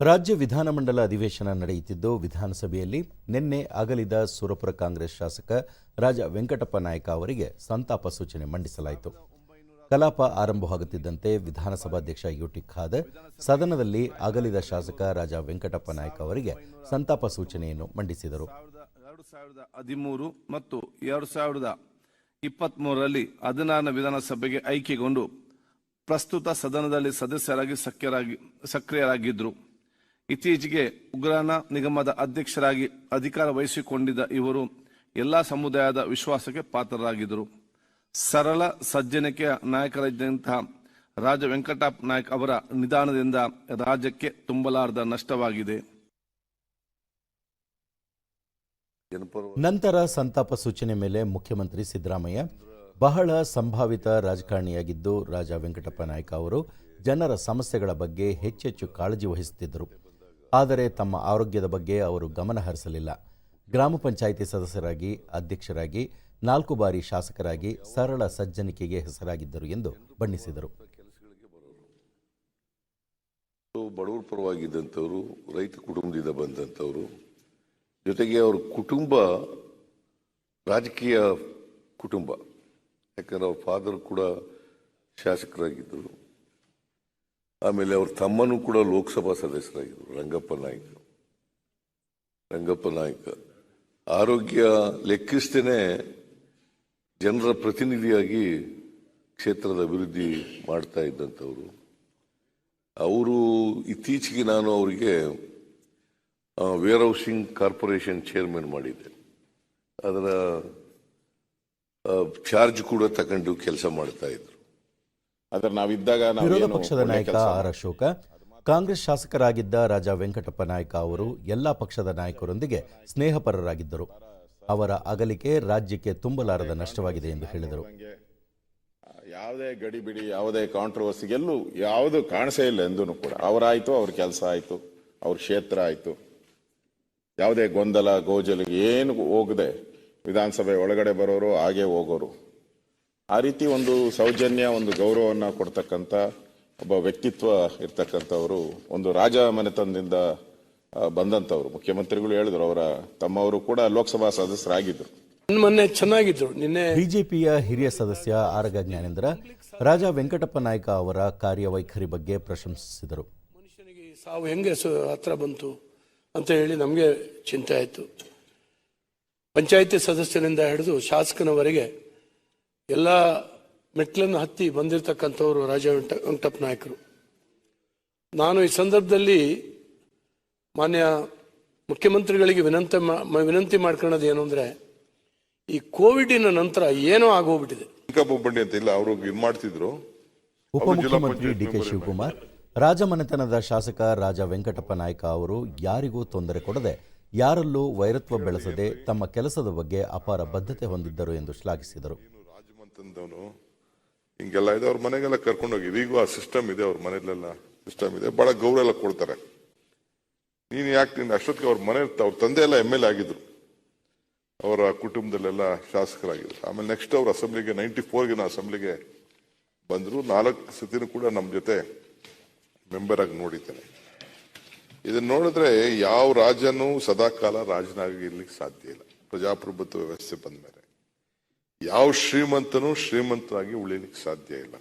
ರಾಜ್ಯ ವಿಧಾನಮಂಡಲ ಅಧಿವೇಶನ ನಡೆಯುತ್ತಿದ್ದು, ವಿಧಾನಸಭೆಯಲ್ಲಿ ನಿನ್ನೆ ಅಗಲಿದ ಸುರಪುರ ಕಾಂಗ್ರೆಸ್ ಶಾಸಕ ರಾಜ ವೆಂಕಟಪ್ಪ ನಾಯಕ ಅವರಿಗೆ ಸಂತಾಪ ಸೂಚನೆ ಮಂಡಿಸಲಾಯಿತು. ಕಲಾಪ ಆರಂಭವಾಗುತ್ತಿದ್ದಂತೆ ವಿಧಾನಸಭಾಧ್ಯಕ್ಷ ಯುಟಿ ಖಾದರ್ ಸದನದಲ್ಲಿ ಅಗಲಿದ ಶಾಸಕ ರಾಜ ವೆಂಕಟಪ್ಪ ನಾಯಕ ಅವರಿಗೆ ಸಂತಾಪ ಸೂಚನೆಯನ್ನು ಮಂಡಿಸಿದರು. ಎರಡು ಹದಿಮೂರು ಮತ್ತು ಎರಡು ಸಾವಿರದ ಇಪ್ಪತ್ಮೂರರಲ್ಲಿ ಹದಿನಾರನ ವಿಧಾನಸಭೆಗೆ ಆಯ್ಕೆಗೊಂಡು ಪ್ರಸ್ತುತ ಸದನದಲ್ಲಿ ಸದಸ್ಯರಾಗಿ ಸಕ್ರಿಯರಾಗಿ ಸಕ್ರಿಯರಾಗಿದ್ದರು. ಇತ್ತೀಚೆಗೆ ಉಗ್ರಾಣ ನಿಗಮದ ಅಧ್ಯಕ್ಷರಾಗಿ ಅಧಿಕಾರ ವಹಿಸಿಕೊಂಡಿದ್ದ ಇವರು ಎಲ್ಲ ಸಮುದಾಯದ ವಿಶ್ವಾಸಕ್ಕೆ ಪಾತ್ರರಾಗಿದ್ದರು. ಸರಳ ಸಜ್ಜನಿಕೆಯ ನಾಯಕರಾಗಿದ್ದಂತಹ ರಾಜ ವೆಂಕಟಪ್ಪ ನಾಯಕ್ ಅವರ ನಿಧಾನದಿಂದ ರಾಜ್ಯಕ್ಕೆ ತುಂಬಲಾರದ ನಷ್ಟವಾಗಿದೆ. ನಂತರ ಸಂತಾಪ ಸೂಚನೆ ಮೇಲೆ ಮುಖ್ಯಮಂತ್ರಿ ಸಿದ್ದರಾಮಯ್ಯ. ಬಹಳ ಸಂಭಾವಿತ ರಾಜಕಾರಣಿಯಾಗಿದ್ದು ರಾಜ ವೆಂಕಟಪ್ಪ ನಾಯಕ ಅವರು ಜನರ ಸಮಸ್ಯೆಗಳ ಬಗ್ಗೆ ಹೆಚ್ಚೆಚ್ಚು ಕಾಳಜಿ ವಹಿಸುತ್ತಿದ್ದರು. ಆದರೆ ತಮ್ಮ ಆರೋಗ್ಯದ ಬಗ್ಗೆ ಅವರು ಗಮನ ಹರಿಸಲಿಲ್ಲ. ಗ್ರಾಮ ಪಂಚಾಯಿತಿ ಸದಸ್ಯರಾಗಿ, ಅಧ್ಯಕ್ಷರಾಗಿ, ನಾಲ್ಕು ಬಾರಿ ಶಾಸಕರಾಗಿ ಸರಳ ಸಜ್ಜನಿಕೆಗೆ ಹೆಸರಾಗಿದ್ದರು ಎಂದು ಬಣ್ಣಿಸಿದರು. ಬಡವರ ಪರವಾಗಿದ್ದಂಥವರು, ರೈತ ಕುಟುಂಬದಿಂದ ಬಂದಂಥವರು, ಜೊತೆಗೆ ಅವರ ಕುಟುಂಬ ರಾಜಕೀಯ ಕುಟುಂಬ. ಯಾಕಂದ್ರೆ ಅವ್ರ ಫಾದರ್ ಕೂಡ ಶಾಸಕರಾಗಿದ್ದರು. ಆಮೇಲೆ ಅವ್ರ ತಮ್ಮನೂ ಕೂಡ ಲೋಕಸಭಾ ಸದಸ್ಯರಾಗಿದ್ದರು ರಂಗಪ್ಪ ನಾಯ್ಕ. ರಂಗಪ್ಪ ನಾಯ್ಕ. ಆರೋಗ್ಯ ಲೆಕ್ಕಿಸ್ತೇನೆ ಜನರ ಪ್ರತಿನಿಧಿಯಾಗಿ ಕ್ಷೇತ್ರದ ಅಭಿವೃದ್ಧಿ ಮಾಡ್ತಾ ಇದ್ದಂಥವ್ರು. ಅವರು ಇತ್ತೀಚೆಗೆ ನಾನು ಅವರಿಗೆ ವೇರ್ ಹೌಸಿಂಗ್ ಕಾರ್ಪೊರೇಷನ್ ಚೇರ್ಮನ್ ಮಾಡಿದ್ದೆ. ಅದರ ಚಾರ್ಜ್ ಕೂಡ ತಗೊಂಡು ಕೆಲಸ ಮಾಡ್ತಾ ಇದ್ರು. ಆದ್ರೆ ನಾವಿದ್ದಾಗ ನಾವು ವಿರೋಧ ಪಕ್ಷದ ನಾಯಕ ಆರ್ ಅಶೋಕ ಕಾಂಗ್ರೆಸ್ ಶಾಸಕರಾಗಿದ್ದ ರಾಜಾ ವೆಂಕಟಪ್ಪ ನಾಯಕ ಅವರು ಎಲ್ಲ ಪಕ್ಷದ ನಾಯಕರೊಂದಿಗೆ ಸ್ನೇಹಪರರಾಗಿದ್ದರು. ಅವರ ಅಗಲಿಕೆ ರಾಜ್ಯಕ್ಕೆ ತುಂಬಲಾರದ ನಷ್ಟವಾಗಿದೆ ಎಂದು ಹೇಳಿದರು. ಯಾವುದೇ ಗಡಿಬಿಡಿ ಯಾವುದೇ ಕಾಂಟ್ರವರ್ಸಿ ಎಲ್ಲೂ ಯಾವುದು ಕಾಣಿಸೇ ಇಲ್ಲ ಎಂದೂ ಕೂಡ. ಅವರಾಯಿತು ಅವ್ರ ಕೆಲಸ ಆಯಿತು ಅವ್ರ ಕ್ಷೇತ್ರ ಆಯಿತು. ಯಾವುದೇ ಗೊಂದಲ ಗೋಜಲಿಗೆ ಏನು ಹೋಗದೆ ವಿಧಾನಸಭೆ ಒಳಗಡೆ ಬರೋರು ಹಾಗೆ ಹೋಗೋರು. ಆ ರೀತಿ ಒಂದು ಸೌಜನ್ಯ ಒಂದು ಗೌರವವನ್ನು ಕೊಡ್ತಕ್ಕಂಥ ಒಬ್ಬ ವ್ಯಕ್ತಿತ್ವ ಇರ್ತಕ್ಕಂಥವರು ಒಂದು ರಾಜ ಮನೆತನದಿಂದ ಬಂದಂಥವ್ರು. ಮುಖ್ಯಮಂತ್ರಿಗಳು ಹೇಳಿದ್ರು ಅವರ ತಮ್ಮವರು ಕೂಡ ಲೋಕಸಭಾ ಸದಸ್ಯರಾಗಿದ್ದರು ಮೊನ್ನೆ ಚೆನ್ನಾಗಿದ್ರು. ನಿನ್ನೆ ಬಿಜೆಪಿಯ ಹಿರಿಯ ಸದಸ್ಯ ಆರಗ ಜ್ಞಾನೇಂದ್ರ ರಾಜ ವೆಂಕಟಪ್ಪ ನಾಯಕ ಅವರ ಕಾರ್ಯವೈಖರಿ ಬಗ್ಗೆ ಪ್ರಶಂಸಿಸಿದರು. ಮನುಷ್ಯನಿಗೆ ಈ ಸಾವು ಹೆಂಗೆ ಸ- ಹತ್ರ ಬಂತು ಅಂತ ಹೇಳಿ ನಮಗೆ ಚಿಂತೆ ಆಯಿತು. ಪಂಚಾಯಿತಿ ಸದಸ್ಯನಿಂದ ಹಿಡಿದು ಶಾಸಕನವರೆಗೆ ಎಲ್ಲ ಮೆಟ್ಲನ್ನು ಹತ್ತಿ ಬಂದಿರತಕ್ಕಂಥವ್ರು ರಾಜ ವೆಂಟ ವೆಂಕಟಪ್ಪ ನಾಯಕರು. ನಾನು ಈ ಸಂದರ್ಭದಲ್ಲಿ ಮಾನ್ಯ ಮುಖ್ಯಮಂತ್ರಿಗಳಿಗೆ ವಿನಂತಿ ವಿನಂತಿ ಮಾಡ್ಕೊಳ್ಳೋದು ಏನು ಅಂದರೆ ಈ ಕೋವಿಡಿನ ನಂತರ ಏನೋ ಆಗೋಗ್ಬಿಟ್ಟಿದೆ. ಅಂತ ಇಲ್ಲ ಅವರು ಇದು ಮಾಡ್ತಿದ್ರು. ಉಪಮುಖ್ಯಮಂತ್ರಿ ಡಿಕೆ ಶಿವಕುಮಾರ್ ರಾಜಮನೆತನದ ಶಾಸಕ ರಾಜ ವೆಂಕಟಪ್ಪ ನಾಯಕ ಅವರು ಯಾರಿಗೂ ತೊಂದರೆ ಕೊಡದೆ ಯಾರಲ್ಲೂ ವೈರತ್ವ ಬೆಳೆಸದೆ ತಮ್ಮ ಕೆಲಸದ ಬಗ್ಗೆ ಅಪಾರ ಬದ್ಧತೆ ಹೊಂದಿದ್ದರು ಎಂದು ಶ್ಲಾಘಿಸಿದರು. ರಾಜಮಂತಂದವನು ಹಿಂಗೆಲ್ಲ ಇದೆ, ಅವ್ರ ಮನೆಗೆಲ್ಲ ಕರ್ಕೊಂಡು ಹೋಗಿ. ಈಗೂ ಆ ಸಿಸ್ಟಮ್ ಇದೆ, ಅವ್ರ ಮನೇಲೆಲ್ಲ ಸಿಸ್ಟಮ್ ಇದೆ. ಬಹಳ ಗೌರವ ಎಲ್ಲ ಕೊಡ್ತಾರೆ. ನೀನು ಯಾಕೆ ನೀನು ಅಷ್ಟೊತ್ತಿಗೆ ಅವ್ರ ಮನೆ, ಅವ್ರ ತಂದೆ ಎಲ್ಲ ಎಂ ಎಲ್ ಆಗಿದ್ರು. ಅವರ ಕುಟುಂಬದಲ್ಲೆಲ್ಲ ಶಾಸಕರಾಗಿದ್ರು. ಆಮೇಲೆ ನೆಕ್ಸ್ಟ್ ಅವ್ರ ಅಸೆಂಬ್ಲಿಗೆ ನೈಂಟಿ ಫೋರ್ಗೆ ನಾ ಅಸೆಂಬ್ಲಿಗೆ ಬಂದರು. ನಾಲ್ಕು ಸತಿನೂ ಕೂಡ ನಮ್ಮ ಜೊತೆ ಮೆಂಬರ್ ಆಗಿ ನೋಡಿದ್ದೇನೆ. ಇದನ್ನ ನೋಡಿದ್ರೆ ಯಾವ ರಾಜನೂ ಸದಾಕಾಲ ರಾಜನಾಗಿ ಇರ್ಲಿಕ್ಕೆ ಸಾಧ್ಯ ಇಲ್ಲ. ಪ್ರಜಾಪ್ರಭುತ್ವ ವ್ಯವಸ್ಥೆ ಬಂದ ಮೇಲೆ ಯಾವ ಶ್ರೀಮಂತನೂ ಶ್ರೀಮಂತನಾಗಿ ಉಳಿಲಿಕ್ಕೆ ಸಾಧ್ಯ ಇಲ್ಲ.